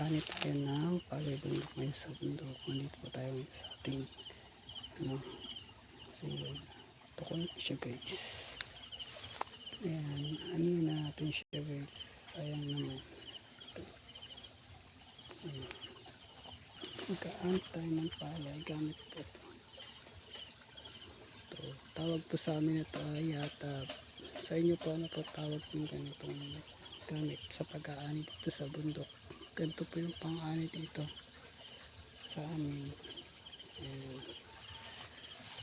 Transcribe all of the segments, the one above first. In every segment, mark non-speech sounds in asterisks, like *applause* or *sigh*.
mag-ani tayo ng palay bundok ngayon sa bundok. Nandito po tayo sa ating ano, so. Tukon siya guys. Ayan, ano na natin siya guys. Sayang naman. Magkaan tayo ng palay gamit po ito. Ito, tawag po sa amin na yata. Sa inyo po ano po tawag ng ganitong gamit sa pag-aani dito sa bundok. Ganito po yung pang-ani dito sa amin. Ayan.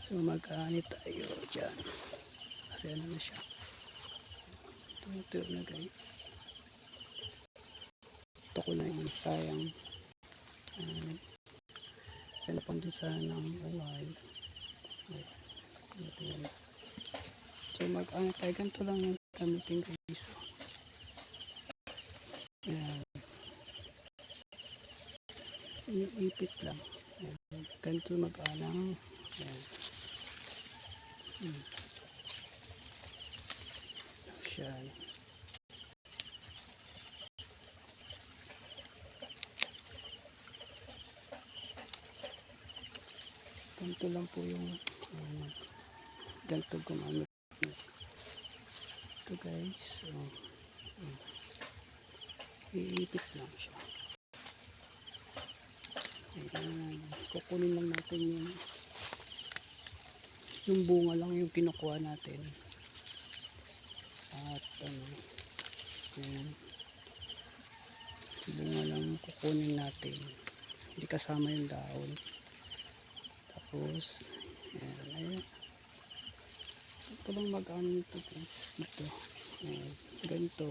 So mag-aani tayo dyan. Kasi ano na siya. Tumuturo na guys. Ito ko na yung sayang. Ayan. Kaya pang dun sana ng. Ito yan. So mag-aani tayo. Ganito lang yung gamitin guys. Ayan. Iniipit lang. Ayan. Ganito mag-alang. Ayan. Hmm. Ganito lang po yung ano, ganito gumamit. Ito guys. So, hmm. Iipit lang siya. Ayan. Kukunin lang natin yung yung bunga lang yung kinukuha natin. At ano, yung bunga lang kukunin natin. Hindi kasama yung dahon. Tapos, ayan, ayan. Ito lang mag-ano ito. guys. Ito. Ayan, ganito.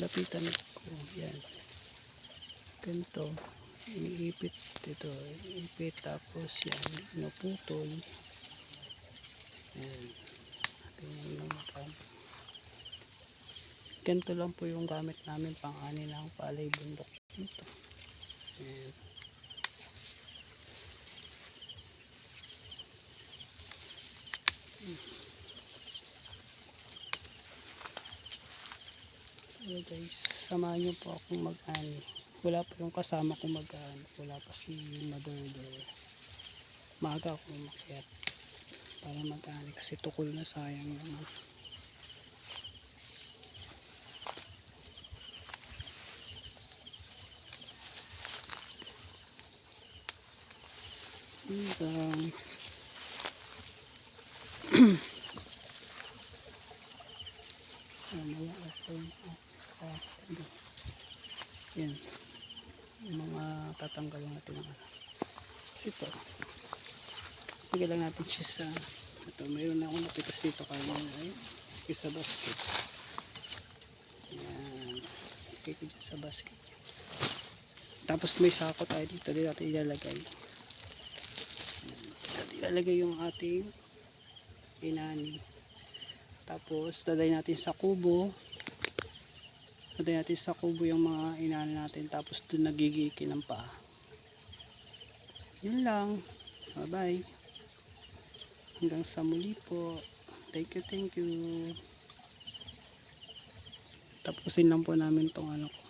Lapitan ko yan. Ganito. Iipit dito iipit tapos yan. Naputol. Yan. Ganito lang po yung gamit namin pang ani ng palay bundok ito yan Hello guys, samahan niyo po akong mag-ani. Wala pa yung kasama kong mag-ani. Wala pa si there. Maaga ako umakyat para mag-ani kasi tukol na sayang naman. Hanggang Mamaya ako yung ah, ano. Yan. Yung mga tatanggal natin ng ano. Kasi ito. Lagay lang natin siya sa ito. Mayroon na akong napitas dito kaya ay sa basket. Yan. Okay ko dyan sa basket. Tapos may sako tayo dito. Dito natin ilalagay. Dito ilalagay yung ating inani. Tapos, dalay natin sa kubo. Dalay natin sa kubo yung mga inaan natin. Tapos, doon nagigiki ng paa. Yun lang. Bye-bye. Hanggang sa muli po. Thank you, thank you. Tapusin lang po namin tong ano ko.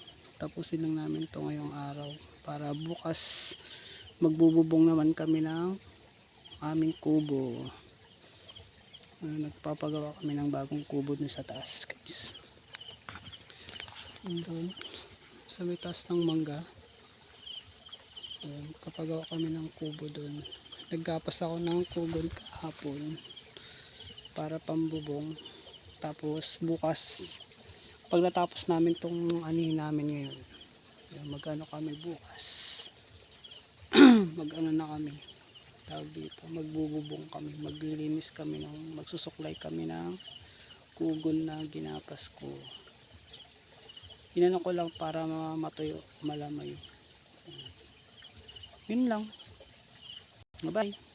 Tapusin lang namin to ngayong araw. Para bukas magbububong naman kami ng aming kubo. Uh, nagpapagawa kami ng bagong kubo dun sa taas guys doon sa may taas ng mangga. Ayan, kapagawa kami ng kubo doon. Naggapas ako ng kubo kahapon para pambubong. Tapos bukas pag natapos namin tong anihin namin ngayon magano kami bukas. *clears throat* Magano na kami tawag dito, magbububong kami, maglilinis kami ng, magsusuklay kami ng kugon na ginapas ko. Inano ko lang para matuyo, malamay. Yun lang. Bye-bye.